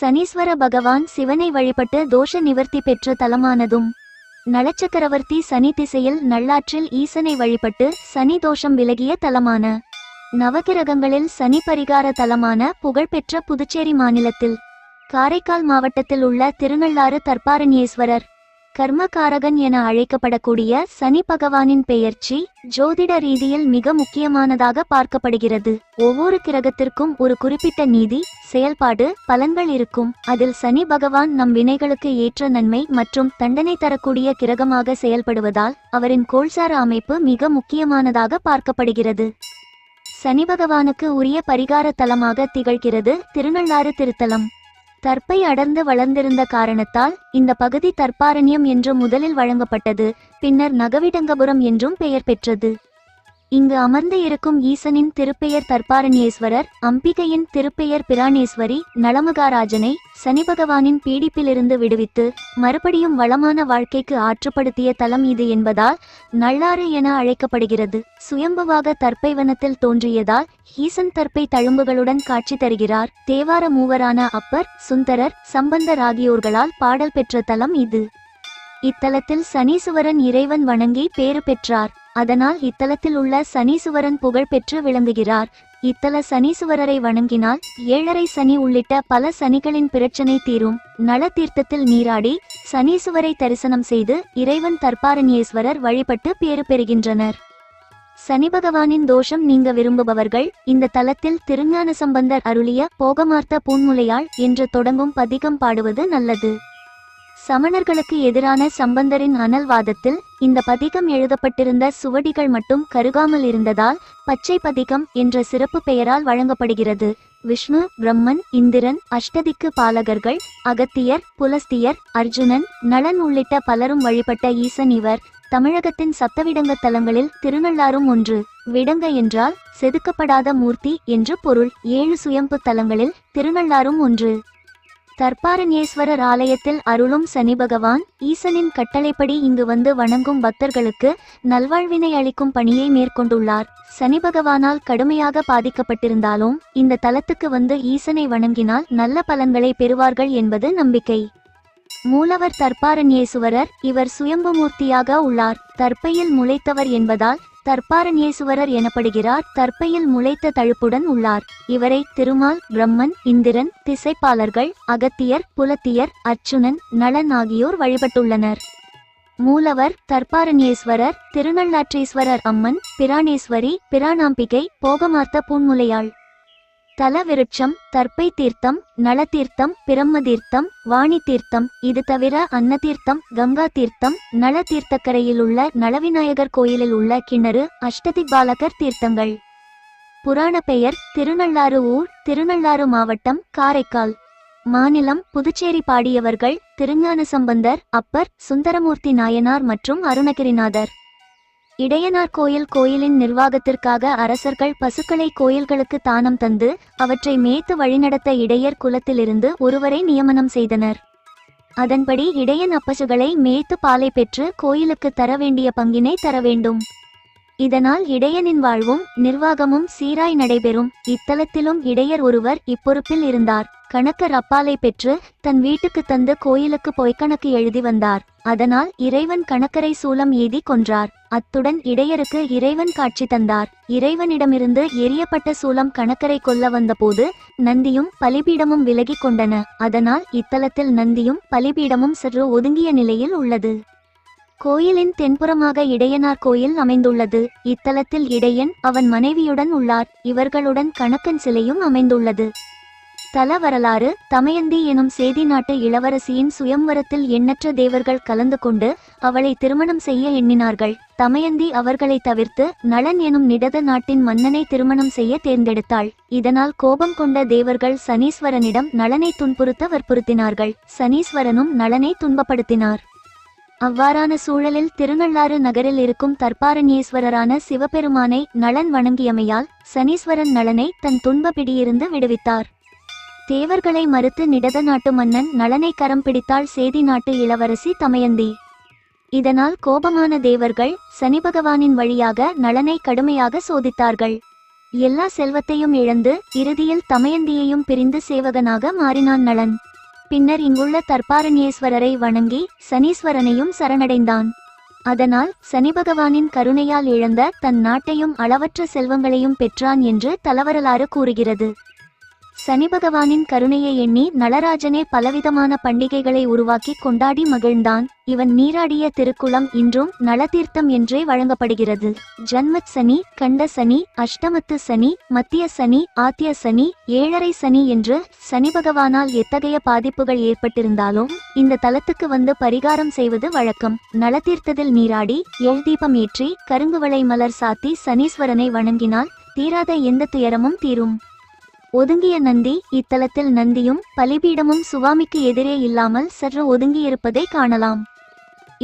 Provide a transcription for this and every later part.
சனீஸ்வர பகவான் சிவனை வழிபட்டு தோஷ நிவர்த்தி பெற்ற தலமானதும் நலச்சக்கரவர்த்தி சனி திசையில் நல்லாற்றில் ஈசனை வழிபட்டு சனி தோஷம் விலகிய தலமான நவகிரகங்களில் சனி பரிகார தலமான புகழ்பெற்ற புதுச்சேரி மாநிலத்தில் காரைக்கால் மாவட்டத்தில் உள்ள திருநள்ளாறு தர்பாரண்யேஸ்வரர் கர்மகாரகன் என அழைக்கப்படக்கூடிய சனி பகவானின் பெயர்ச்சி ஜோதிட ரீதியில் மிக முக்கியமானதாக பார்க்கப்படுகிறது. ஒவ்வொரு கிரகத்திற்கும் ஒரு குறிப்பிட்ட நீதி செயல்பாடு பலன்கள் இருக்கும். அதில் சனி பகவான் நம் வினைகளுக்கு ஏற்ற நன்மை மற்றும் தண்டனை தரக்கூடிய கிரகமாக செயல்படுவதால் அவரின் கோள்சார அமைப்பு மிக முக்கியமானதாக பார்க்கப்படுகிறது. சனி பகவானுக்கு உரிய பரிகார தலமாக திகழ்கிறது திருநள்ளாறு திருத்தலம். தற்பை அடர்ந்து வளர்ந்திருந்த காரணத்தால் இந்த பகுதி தற்பாரண்யம் என்று முதலில் வழங்கப்பட்டது பின்னர் நகவிடங்கபுரம் என்றும் பெயர் பெற்றது. இங்கு அமர்ந்து இருக்கும் ஈசனின் திருப்பெயர் தற்பாரண்யேஸ்வரர் அம்பிகையின் திருப்பெயர் பிராணேஸ்வரி நலமகாராஜனை சனி பகவானின் பீடிப்பிலிருந்து விடுவித்து மறுபடியும் வளமான வாழ்க்கைக்கு ஆற்றுப்படுத்திய தலம் இது என்பதால் நல்லாறு என அழைக்கப்படுகிறது. சுயம்புவாக தற்பை வனத்தில் தோன்றியதால் ஈசன் தற்பை தழும்புகளுடன் காட்சி தருகிறார். தேவார மூவரான அப்பர் சுந்தரர் சம்பந்தர் ஆகியோர்களால் பாடல் பெற்ற தலம் இது. இத்தலத்தில் சனீசுவரன் இறைவன் வணங்கி பேறு பெற்றார். அதனால் இத்தலத்தில் உள்ள சனீசுவரன் புகழ்பெற்று விளங்குகிறார். இத்தல சனீசுவரரை வணங்கினால் ஏழரை சனி உள்ளிட்ட பல சனிகளின் பிரச்சனை தீரும். நல தீர்த்தத்தில் நீராடி சனீசுவரை தரிசனம் செய்து இறைவன் தற்பாரண்யேஸ்வரர் வழிபட்டு பேறு பெறுகின்றனர். சனி பகவானின் தோஷம் நீங்க விரும்புபவர்கள் இந்த தலத்தில் திருஞான சம்பந்தர் அருளிய போகமார்த்த பூன்முலையாள் என்று தொடங்கும் பதிகம் பாடுவது நல்லது. சமணர்களுக்கு எதிரான சம்பந்தரின் அனல்வாதத்தில் இந்த பதிகம் எழுதப்பட்டிருந்த சுவடிகள் மட்டும் கருகாமல் இருந்ததால் பச்சை பதிகம் என்ற சிறப்பு பெயரால் வழங்கப்படுகிறது. விஷ்ணு பிரம்மன் இந்திரன் அஷ்டதிக்கு பாலகர்கள் அகத்தியர் புலஸ்தியர் அர்ஜுனன் நலன் உள்ளிட்ட பலரும் வழிபட்ட ஈசன் இவர். தமிழகத்தின் சத்தவிடங்க தலங்களில் திருநள்ளாறும் ஒன்று. விடங்க என்றால் செதுக்கப்படாத மூர்த்தி என்று பொருள். ஏழு சுயம்பு தலங்களில் திருநள்ளாறும் ஒன்று. தர்பாரண்யேஸ்வரர் ஆலயத்தில் அருளும் சனி பகவான் ஈசனின் கட்டளைப்படி இங்கு வந்து வணங்கும் பக்தர்களுக்கு நல்வாழ்வினை அளிக்கும் பணியை மேற்கொண்டுள்ளார். சனி பகவானால் கடுமையாக பாதிக்கப்பட்டிருந்தாலும் இந்த தலத்துக்கு வந்து ஈசனை வணங்கினால் நல்ல பலன்களை பெறுவார்கள் என்பது நம்பிக்கை. மூலவர் தர்பாரண்யேசுவரர் இவர் சுயம்புமூர்த்தியாக உள்ளார். தற்பையில் முளைத்தவர் என்பதால் தர்ப்பாரண்யேசுவரர் எனப்படுகிறார். தற்பையில் முளைத்த தழுப்புடன் உள்ளார். இவரை திருமால் பிரம்மன் இந்திரன் திசைப்பாளர்கள் அகத்தியர் புலத்தியர் அர்ச்சுனன் நலன் ஆகியோர் வழிபட்டுள்ளனர். மூலவர் தர்ப்பாரண்யேஸ்வரர் திருநள்ளாற்றீஸ்வரர் அம்மன் பிராணேஸ்வரி பிராணாம்பிகை போகமார்த்த பூன்முலையாள் தலவிருட்சம் தர்ப்பை தீர்த்தம் நலதீர்த்தம் பிரம்ம தீர்த்தம் வாணி தீர்த்தம் இது தவிர அன்னதீர்த்தம் கங்கா தீர்த்தம் நல தீர்த்தக்கரையில் உள்ள நலவிநாயகர் கோயிலில் உள்ள கிணறு அஷ்டதிபாலகர் தீர்த்தங்கள். புராண பெயர் திருநள்ளாறு ஊர் திருநள்ளாறு மாவட்டம் காரைக்கால். மாநிலம் புதுச்சேரி பாடியவர்கள் திருஞான சம்பந்தர் அப்பர் சுந்தரமூர்த்தி நாயனார் மற்றும் அருணகிரிநாதர். இடையனார் கோயில் கோயிலின் நிர்வாகத்திற்காக அரசர்கள் பசுக்களை கோயில்களுக்கு தானம் தந்து அவற்றை மேய்த்து வழிநடத்த இடையர் குலத்திலிருந்து ஒருவரை நியமனம் செய்தனர். அதன்படி இடையன் அப்பசுகளை மேய்த்து பாலை பெற்று கோயிலுக்கு தர வேண்டிய பங்கினை தர வேண்டும். இதனால் இடையனின் வாழ்வும் நிர்வாகமும் சீராய் நடைபெறும். இத்தலத்திலும் இடையர் ஒருவர் இப்பொறுப்பில் இருந்தார். கணக்கர் அப்பாலை பெற்று தன் வீட்டுக்கு தந்து கோயிலுக்கு பொய்க்கணக்கு எழுதி வந்தார். அதனால் இறைவன் கணக்கரை சூலம் ஏதி கொன்றார். அத்துடன் இடையருக்கு இறைவன் காட்சி தந்தார். இறைவனிடமிருந்து எரியப்பட்ட சூலம் கணக்கரை கொல்ல வந்தபோது நந்தியும் பலிபீடமும் விலகிக் கொண்டன. அதனால் இத்தலத்தில் நந்தியும் பலிபீடமும் சற்று ஒதுங்கிய நிலையில் உள்ளது. கோயிலின் தென்புறமாக இடையனார் கோயில் அமைந்துள்ளது. இத்தலத்தில் இடையன் அவன் மனைவியுடன் உள்ளார். இவர்களுடன் கணக்கன் சிலையும் அமைந்துள்ளது. தல வரலாறு தமயந்தி எனும் சேதி நாட்டு இளவரசியின் சுயம்வரத்தில் எண்ணற்ற தேவர்கள் கலந்து கொண்டு அவளை திருமணம் செய்ய எண்ணினார்கள். தமயந்தி அவர்களை தவிர்த்து நளன் எனும் நிடத நாட்டின் மன்னனை திருமணம் செய்ய தேர்ந்தெடுத்தாள். இதனால் கோபம் கொண்ட தேவர்கள் சனீஸ்வரனிடம் நளனை துன்புறுத்த வற்புறுத்தினார்கள். சனீஸ்வரனும் நளனை துன்பப்படுத்தினார். அவ்வாறான சூழலில் திருநள்ளாறு நகரில் இருக்கும் தர்பாரண்யேஸ்வரரான சிவபெருமானை நளன் வணங்கியமையால் சனீஸ்வரன் நளனை தன் துன்ப பிடியிருந்து விடுவித்தார். தேவர்களை மறுத்து நிடத நாட்டு மன்னன் நலனை கரம் பிடித்தாள் சேதி நாட்டு இளவரசி தமயந்தி. இதனால் கோபமான தேவர்கள் சனி பகவானின் வழியாக நலனை கடுமையாக சோதித்தார்கள். எல்லா செல்வத்தையும் இழந்து இறுதியில் தமயந்தியையும் பிரிந்து சேவகனாக மாறினான் நலன். பின்னர் இங்குள்ள தர்பாரண்யேஸ்வரரை வணங்கி சனீஸ்வரனையும் சரணடைந்தான். அதனால் சனி பகவானின் கருணையால் இழந்த தன் நாட்டையும் அளவற்ற செல்வங்களையும் பெற்றான் என்று தலவரலாறு கூறுகிறது. சனி பகவானின் கருணையை எண்ணி நளராஜனே பலவிதமான பண்டிகைகளை உருவாக்கி கொண்டாடி மகிழ்ந்தான். இவன் நீராடிய திருக்குளம் இன்றும் நலதீர்த்தம் என்றே வழங்கப்படுகிறது. ஜன்மத் சனி கண்ட சனி அஷ்டமத்து சனி மத்திய சனி ஆத்திய சனி ஏழரை சனி என்று சனி பகவானால் எத்தகைய பாதிப்புகள் ஏற்பட்டிருந்தாலும் இந்த தலத்துக்கு வந்து பரிகாரம் செய்வது வழக்கம். நலதீர்த்தத்தில் நீராடி எள் தீபம் ஏற்றி கருங்குவளை மலர் சாத்தி சனீஸ்வரனை வணங்கினால் தீராத எந்த துயரமும் தீரும். ஒதுங்கிய நந்தி இத்தலத்தில் நந்தியும் பலிபீடமும் சுவாமிக்கு எதிரே இல்லாமல் சற்று ஒதுங்கியிருப்பதை காணலாம்.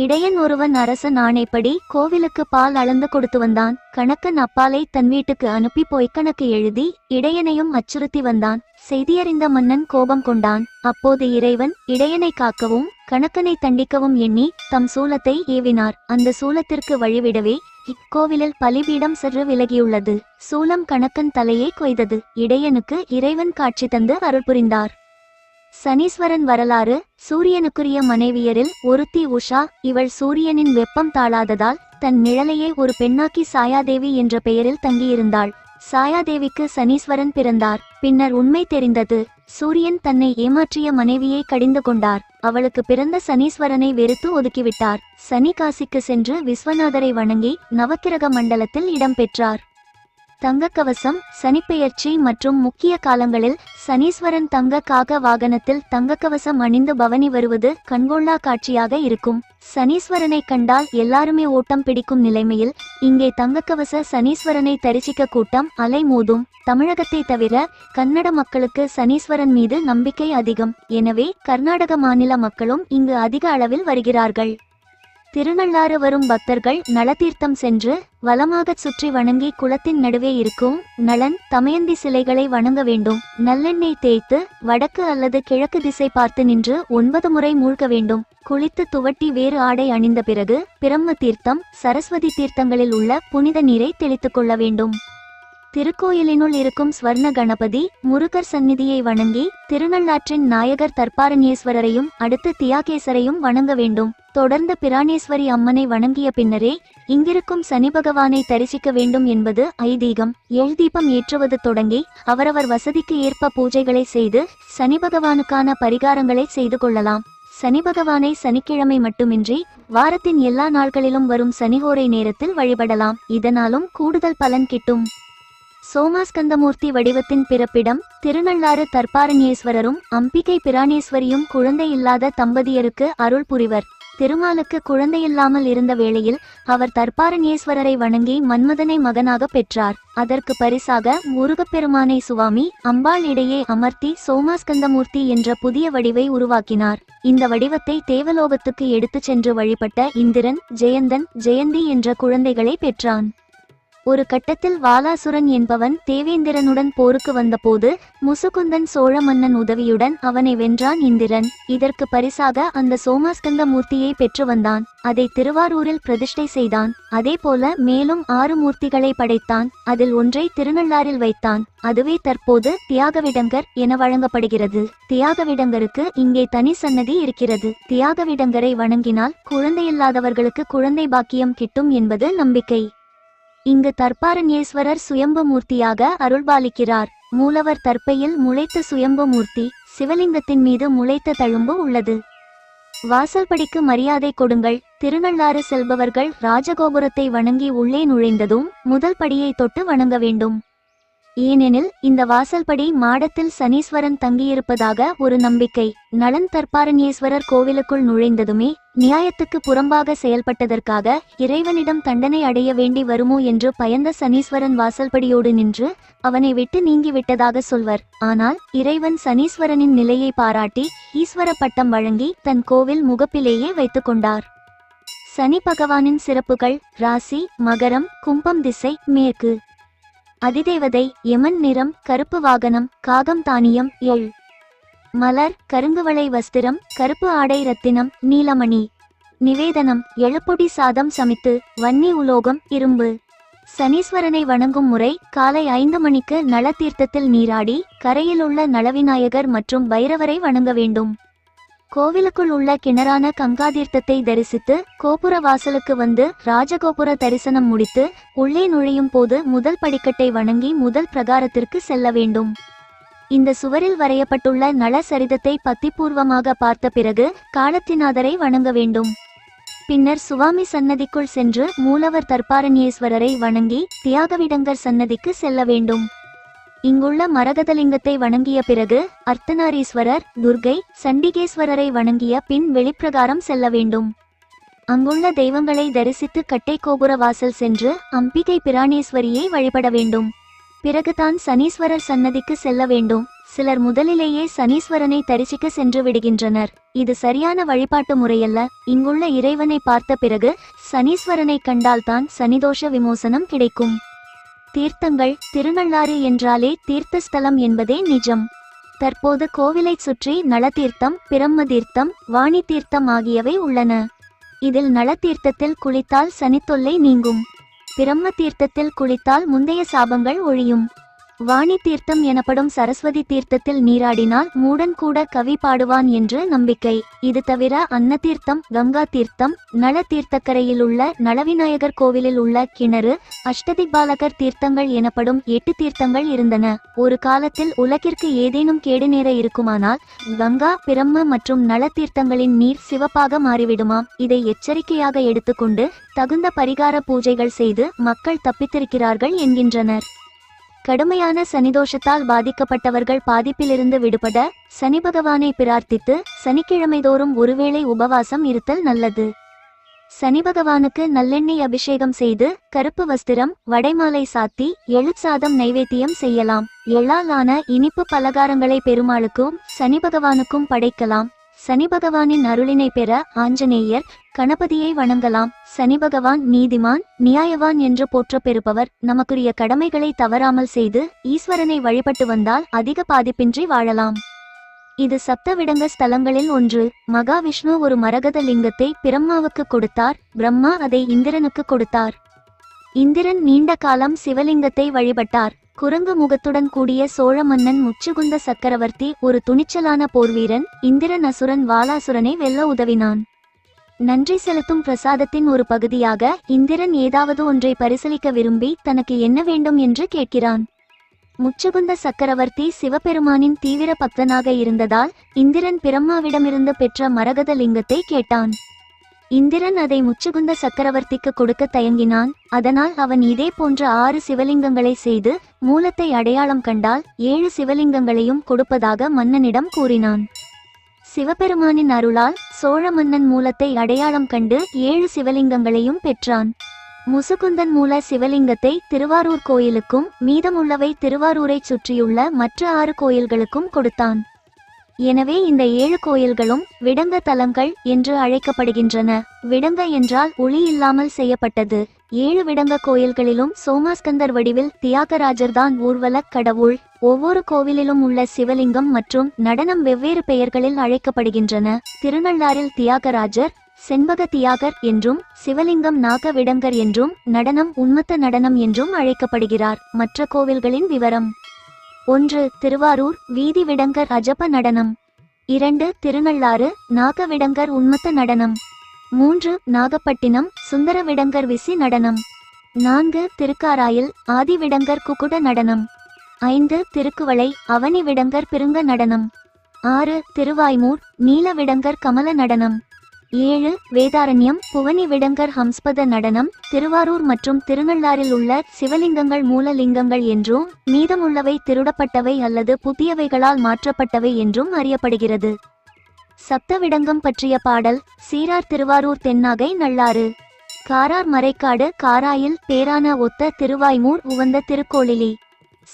இடையன் ஒருவன் அரசன் ஆணைப்படி கோவிலுக்கு பால் அளந்து கொடுத்து வந்தான். கணக்கன் அப்பாலை தன் வீட்டுக்கு அனுப்பி பொய்க்கணக்கு எழுதி இடையனையும் அச்சுறுத்தி வந்தான். செய்தியறிந்த மன்னன் கோபம் கொண்டான். அப்போது இறைவன் இடையனை காக்கவும் கணக்கனை தண்டிக்கவும் எண்ணி தம் சூலத்தை ஏவினார். அந்த சூலத்திற்கு வழிவிடவே இக்கோவிலில் பலிபீடம் சென்று விலகியுள்ளது. சூலம் கணக்கன் தலையை கொய்தது. இடையனுக்கு இறைவன் காட்சி தந்து அருள் புரிந்தார். சனீஸ்வரன் வரலாறு சூரியனுக்குரிய மனைவியரில் ஒருத்தி உஷா இவள் சூரியனின் வெப்பம் தாழாததால் தன் நிழலையே ஒரு பெண்ணாக்கி சாயாதேவி என்ற பெயரில் தங்கியிருந்தாள். சாயாதேவிக்கு சனீஸ்வரன் பிறந்தார். பின்னர் உண்மை தெரிந்தது சூரியன் தன்னை ஏமாற்றிய மனைவியை கடிந்து கொண்டார். அவளுக்கு பிறந்த சனீஸ்வரனை வெறுத்து ஒதுக்கிவிட்டார். சனி காசிக்கு சென்று விஸ்வநாதரை வணங்கி நவக்கிரக மண்டலத்தில் இடம்பெற்றார் தங்கக்கவசம் சனிப்பெயர்ச்சி மற்றும் முக்கிய காலங்களில் சனீஸ்வரன் தங்க காக வாகனத்தில் தங்கக்கவசம் அணிந்து பவனி வருவது கண்கொள்ளா காட்சியாக இருக்கும். சனீஸ்வரனை கண்டால் எல்லாருமே ஓட்டம் பிடிக்கும் நிலைமையில் இங்கே தங்கக்கவச சனீஸ்வரனை தரிசிக்க கூட்டம் அலைமோதும் தமிழகத்தை தவிர கன்னட மக்களுக்கு சனீஸ்வரன் மீது நம்பிக்கை அதிகம். எனவே கர்நாடக மாநில மக்களும் இங்கு அதிக அளவில் வருகிறார்கள். திருநள்ளாறு வரும் பக்தர்கள் நலதீர்த்தம் சென்று வலமாகச் சுற்றி வணங்கி குளத்தின் நடுவே இருக்கும் நலன் தமயந்தி சிலைகளை வணங்க வேண்டும். நல்லெண்ணெய் தேய்த்து வடக்கு அல்லது கிழக்கு திசை பார்த்து நின்று ஒன்பது முறை மூழ்க வேண்டும். குளித்து துவட்டி வேறு ஆடை அணிந்த பிறகு பிரம்ம தீர்த்தம் சரஸ்வதி தீர்த்தங்களில் உள்ள புனித நீரை தெளித்துக் கொள்ள வேண்டும். திருக்கோயிலினுள் இருக்கும் ஸ்வர்ண கணபதி முருகர் சந்நிதியை வணங்கி திருநள்ளாற்றின் நாயகர் தர்பாரண்யேஸ்வரரையும் அடுத்து தியாகேசரையும் வணங்க வேண்டும். தொடர்ந்து பிராணேஸ்வரி அம்மனை வணங்கிய பின்னரே இங்கிருக்கும் சனி பகவானை தரிசிக்க வேண்டும் என்பது ஐதீகம். எள் தீபம் ஏற்றுவது தொடங்கி அவரவர் வசதிக்கு ஏற்ப பூஜைகளை செய்து சனி பகவானுக்கான பரிகாரங்களை செய்து கொள்ளலாம். சனி பகவானை சனிக்கிழமை மட்டுமின்றி வாரத்தின் எல்லா நாட்களிலும் வரும் சனிகோரை நேரத்தில் வழிபடலாம். இதனாலும் கூடுதல் பலன் கிட்டும். சோமாஸ்கந்தமூர்த்தி வடிவத்தின் பிறப்பிடம் திருநள்ளாறு தர்பாரண்யேஸ்வரரும் அம்பிகை பிராணேஸ்வரியும் குழந்தையில்லாத தம்பதியருக்கு அருள் புரிவர். திருமாலுக்கு குழந்தையில்லாமல் இருந்த வேளையில் அவர் தர்பாரண்யேஸ்வரரை வணங்கி மன்மதனை மகனாக பெற்றார். அதற்கு பரிசாக முருகப்பெருமானை சுவாமி அம்பாள் இடையே அமர்த்தி சோமாஸ்கந்தமூர்த்தி என்ற புதிய வடிவை உருவாக்கினார். இந்த வடிவத்தை தேவலோகத்துக்கு எடுத்துச் சென்று வழிபட்ட இந்திரன் ஜெயந்தன் ஜெயந்தி என்ற குழந்தைகளை பெற்றான். ஒரு கட்டத்தில் வாலாசுரன் என்பவன் தேவேந்திரனுடன் போருக்கு வந்தபோது முசுகுந்தன் சோழ மன்னன் உதவியுடன் அவனை வென்றான் இந்திரன். இதற்கு பரிசாக அந்த சோமாஸ்கந்த மூர்த்தியை பெற்று வந்தான். அதை திருவாரூரில் பிரதிஷ்டை செய்தான். அதேபோல மேலும் ஆறு மூர்த்திகளை படைத்தான். அதில் ஒன்றை திருநள்ளாறில் வைத்தான். அதுவே தற்போது தியாகவிடங்கர் என வழங்கப்படுகிறது. தியாகவிடங்கருக்கு இங்கே தனி சன்னதி இருக்கிறது. தியாகவிடங்கரை வணங்கினால் குழந்தையில்லாதவர்களுக்கு குழந்தை பாக்கியம் கிட்டும் என்பது நம்பிக்கை. இங்கு தர்பாரண்யேஸ்வரர் சுயம்பு மூர்த்தியாக அருள்பாலிக்கிறார். மூலவர் தற்பையில் முளைத்த சுயம்பு மூர்த்தி சிவலிங்கத்தின் மீது முளைத்த தழும்பு உள்ளது. வாசல்படிக்கு மரியாதை கொடுங்கள். திருநள்ளாறு செல்பவர்கள் ராஜகோபுரத்தை வணங்கி உள்ளே நுழைந்ததும் முதல் படியை தொட்டு வணங்க வேண்டும். ஏனெனில் இந்த வாசல்படி மாடத்தில் சனீஸ்வரன் தங்கியிருப்பதாக ஒரு நம்பிக்கை. நலன் தர்பாரண்யேஸ்வரர் கோவிலுக்குள் நுழைந்ததுமே நியாயத்துக்கு புறம்பாக செயல்பட்டதற்காக இறைவனிடம் தண்டனை அடைய வேண்டி வருமோ என்று பயந்த சனீஸ்வரன் வாசல்படியோடு நின்று அவனை விட்டு நீங்கிவிட்டதாக சொல்வர். ஆனால் இறைவன் சனீஸ்வரனின் நிலையை பாராட்டி ஈஸ்வர பட்டம் வழங்கி தன் கோவில் முகப்பிலேயே வைத்துக் கொண்டார். சனி பகவானின் சிறப்புகள் ராசி மகரம் கும்பம் திசை மேற்கு. அதிதேவதை யமன் நிறம் கருப்பு வாகனம் காகம் தானியம் எள். மலர் கருங்குவளை வஸ்திரம் கருப்பு ஆடை ரத்தினம் நீலமணி. நிவேதனம் எழப்பொடி சாதம் சமைத்து வன்னி உலோகம் இரும்பு. சனீஸ்வரனை வணங்கும் முறை காலை ஐந்து மணிக்கு நலத்தீர்த்தத்தில் நீராடி கரையில் உள்ள நலவிநாயகர் மற்றும் பைரவரை வணங்க வேண்டும். கோவிலுக்குள் உள்ள கிணறான கங்காதீர்த்தத்தை தரிசித்து கோபுர வாசலுக்கு வந்து ராஜகோபுர தரிசனம் முடித்து உள்ளே நுழையும் போது முதல் படிக்கட்டை வணங்கி முதல் பிரகாரத்திற்கு செல்ல வேண்டும். இந்த சுவரில் வரையப்பட்டுள்ள நல சரிதத்தை பத்திபூர்வமாக பார்த்த பிறகு காலத்தினாதரை வணங்க வேண்டும். பின்னர் சுவாமி சன்னதிக்குள் சென்று மூலவர் தர்பாரண்யேஸ்வரரை வணங்கி தியாகவிடங்கர் சன்னதிக்கு செல்ல வேண்டும். இங்குள்ள மரகதலிங்கத்தை வணங்கிய பிறகு அர்த்தநாரீஸ்வரர் துர்கை சண்டிகேஸ்வரரை வணங்கிய பின் வெளிப்பிரகாரம் செல்ல வேண்டும். அங்குள்ள தெய்வங்களை தரிசித்து கட்டை கோபுர வாசல் சென்று அம்பிகை பிராணேஸ்வரியை வழிபட வேண்டும். பிறகுதான் சனீஸ்வரர் சன்னதிக்கு செல்ல வேண்டும். சிலர் முதலிலேயே சனீஸ்வரனை தரிசிக்க சென்று விடுகின்றனர். இது சரியான வழிபாட்டு முறையல்ல. இங்குள்ள இறைவனை பார்த்த பிறகு சனீஸ்வரனை கண்டால்தான் சனிதோஷ விமோசனம் கிடைக்கும். தீர்த்தங்கள் திருநள்ளாறு என்றாலே தீர்த்த ஸ்தலம் என்பதே நிஜம். தற்போது கோவிலைச் சுற்றி நலதீர்த்தம் பிரம்ம தீர்த்தம் வாணி தீர்த்தம் ஆகியவை உள்ளன. இதில் நலதீர்த்தத்தில் குளித்தால் சனித்தொல்லை நீங்கும். பிரம்ம தீர்த்தத்தில் குளித்தால் முந்தைய சாபங்கள் ஒழியும். வாணி தீர்த்தம் எனப்படும் சரஸ்வதி தீர்த்தத்தில் நீராடினால் மூடன் கூட கவி பாடுவான் என்று நம்பிக்கை. இது தவிர அன்ன தீர்த்தம் கங்கா தீர்த்தம் நல தீர்த்தக்கரையில் உள்ள நலவிநாயகர் கோவிலில் உள்ள கிணறு அஷ்டதிபாலகர் தீர்த்தங்கள் எனப்படும் எட்டு தீர்த்தங்கள் இருந்தன. ஒரு காலத்தில் உலகிற்கு ஏதேனும் கேடு நேர இருக்குமானால் கங்கா பிரம்ம மற்றும் நல தீர்த்தங்களின் நீர் சிவப்பாக மாறிவிடுமாம் இதை எச்சரிக்கையாக எடுத்துக்கொண்டு தகுந்த பரிகார பூஜைகள் செய்து மக்கள் தப்பித்திருக்கிறார்கள் என்கின்றனர். கடுமையான சனிதோஷத்தால் பாதிக்கப்பட்டவர்கள் பாதிப்பிலிருந்து விடுபட சனி பகவானை பிரார்த்தித்து சனிக்கிழமைதோறும் ஒருவேளை உபவாசம் இருத்தல் நல்லது. சனி பகவானுக்கு நல்லெண்ணெய் அபிஷேகம் செய்து கருப்பு வஸ்திரம் வடைமாலை சாத்தி எழுச்சாதம் நைவேத்தியம் செய்யலாம். எள்ளாலான இனிப்பு பலகாரங்களை பெருமாளுக்கும் சனி பகவானுக்கும் படைக்கலாம். சனி பகவானின் அருளினை பெற ஆஞ்சநேயர் கணபதியை வணங்கலாம். சனி பகவான் நீதிமான் நியாயவான் என்று போற்ற பெறுபவர் நமக்குரிய கடமைகளை தவறாமல் செய்து ஈஸ்வரனை வழிபட்டு வந்தால் அதிக பாதிப்பின்றி வாழலாம். இது சப்தவிடங்க ஸ்தலங்களில் ஒன்று. மகாவிஷ்ணு ஒரு மரகத லிங்கத்தை பிரம்மாவுக்கு கொடுத்தார். பிரம்மா அதை இந்திரனுக்கு கொடுத்தார். இந்திரன் நீண்ட காலம் சிவலிங்கத்தை வழிபட்டார். குரங்கு முகத்துடன் கூடிய சோழ மன்னன் முச்சுகுந்த சக்கரவர்த்தி ஒரு துணிச்சலான போர்வீரன் இந்திரன் அசுரன் வாலாசுரனை வெல்ல உதவினான். நன்றி செலுத்தும் பிரசாதத்தின் ஒரு பகுதியாக இந்திரன் ஏதாவது ஒன்றை பரிசீலிக்க விரும்பி தனக்கு என்ன வேண்டும் என்று கேட்கிறான். முச்சகுந்த சக்கரவர்த்தி சிவபெருமானின் தீவிர பக்தனாக இருந்ததால் இந்திரன் பிரம்மாவிடமிருந்து பெற்ற மரகத லிங்கத்தை கேட்டான். இந்திரன் அதை முச்சுகுந்த சக்கரவர்த்திக்கு கொடுக்க தயங்கினான். அதனால் அவன் இதே போன்ற ஆறு சிவலிங்கங்களை செய்து மூலத்தை அடையாளம் கண்டால் ஏழு சிவலிங்கங்களையும் கொடுப்பதாக மன்னனிடம் கூறினான். சிவபெருமானின் அருளால் சோழ மன்னன் மூலத்தை அடையாளம் கண்டு ஏழு சிவலிங்கங்களையும் பெற்றான். முசுகுந்தன் மூல சிவலிங்கத்தை திருவாரூர் கோயிலுக்கும் மீதமுள்ளவை திருவாரூரைச் சுற்றியுள்ள மற்ற ஆறு கோயில்களுக்கும் கொடுத்தான். எனவே இந்த ஏழு கோயில்களும் விடங்க தலங்கள் என்று அழைக்கப்படுகின்றன. விடங்க என்றால் ஒளி இல்லாமல் செய்யப்பட்டது. ஏழு விடங்க கோயில்களிலும் சோமாஸ்கந்தர் வடிவில் தியாகராஜர்தான் ஊர்வல கடவுள். ஒவ்வொரு கோவிலிலும் உள்ள சிவலிங்கம் மற்றும் நடனம் வெவ்வேறு பெயர்களில் அழைக்கப்படுகின்றன. திருநள்ளாறில் தியாகராஜர் செண்பக தியாகர் என்றும் சிவலிங்கம் நாக விடங்கர் என்றும் நடனம் உன்மத்த நடனம் என்றும் அழைக்கப்படுகிறார். மற்ற கோவில்களின் விவரம். ஒன்று திருவாரூர் வீதி விடங்கர் அஜப நடனம். இரண்டு திருநள்ளாறு நாகவிடங்கர் உண்மத்த நடனம். மூன்று நாகப்பட்டினம் சுந்தர விடங்கர் விசி நடனம். நான்கு திருக்காராயில் ஆதிவிடங்கர் குக்குட நடனம். ஐந்து திருக்குவளை அவனி விடங்கர் பிருங்க நடனம். ஆறு திருவாய்மூர் நீல விடங்கர் கமல நடனம். ஏழு வேதாரண்யம் புவனி விடங்கர் ஹம்ஸ்பத நடனம் திருவாரூர் மற்றும் திருநள்ளாறில் உள்ள சிவலிங்கங்கள் மூலலிங்கங்கள் என்றும் மீதமுள்ளவை திருடப்பட்டவை அல்லது புதியவைகளால் மாற்றப்பட்டவை என்றும் அறியப்படுகிறது. சப்தவிடங்கம் பற்றிய பாடல் சீரார் திருவாரூர் தென்னாகை நல்லாறு. காரார் மறைக்காடு காராயில் பேரான ஒத்த திருவாய்மூர் உவந்த திருக்கோளிலி.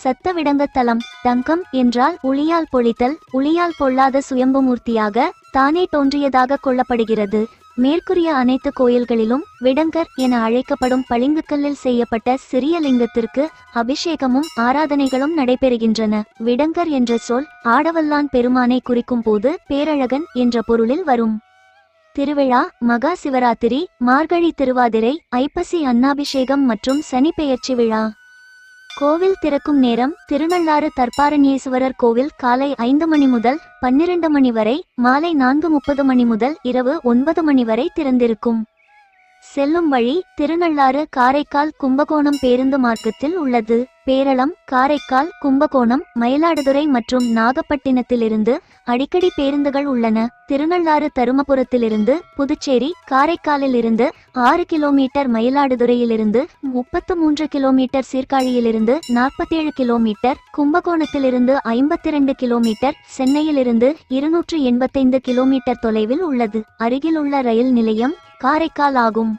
சத்த விடங்கத்தலம் தங்கம் என்றால் உளியால் பொழித்தல் உளியால் பொல்லாத சுயம்புமூர்த்தியாக தானே தோன்றியதாக கொள்ளப்படுகிறது. மேற்கூறிய அனைத்து கோயில்களிலும் விடங்கர் என அழைக்கப்படும் பளிங்குக்கல்லில் செய்யப்பட்ட சிறிய லிங்கத்திற்கு அபிஷேகமும் ஆராதனைகளும் நடைபெறுகின்றன. விடங்கர் என்ற சொல் ஆடவல்லான் பெருமானை குறிக்கும் போது பேரழகன் என்ற பொருளில் வரும். திருவிழா மகா சிவராத்திரி மார்கழி திருவாதிரை ஐப்பசி அன்னாபிஷேகம் மற்றும் சனி பெயர்ச்சி விழா. கோவில் திறக்கும் நேரம் திருநள்ளாறு தற்பாரண்யேசுவரர் கோவில் காலை ஐந்து மணி முதல் பன்னிரண்டு மணி வரை மாலை நான்கு முப்பது மணி முதல் இரவு ஒன்பது மணி வரை திறந்திருக்கும். செல்லும் வழி திருநள்ளாறு காரைக்கால் கும்பகோணம் பேருந்து மார்க்கத்தில் உள்ளது. பேரளம் காரைக்கால் கும்பகோணம் மயிலாடுதுறை மற்றும் நாகப்பட்டினத்திலிருந்து அடிக்கடி பேருந்துகள் உள்ளன. திருநள்ளாறு தருமபுரத்திலிருந்து புதுச்சேரி காரைக்காலிலிருந்து ஆறு கிலோமீட்டர் மயிலாடுதுறையிலிருந்து முப்பத்து மூன்று கிலோமீட்டர் சீர்காழியிலிருந்து நாற்பத்தேழு கிலோமீட்டர் கும்பகோணத்திலிருந்து ஐம்பத்தி இரண்டு கிலோமீட்டர் சென்னையிலிருந்து இருநூற்று எண்பத்தைந்து கிலோமீட்டர் தொலைவில் உள்ளது. அருகிலுள்ள ரயில் நிலையம் காரைக்கால் ஆகும்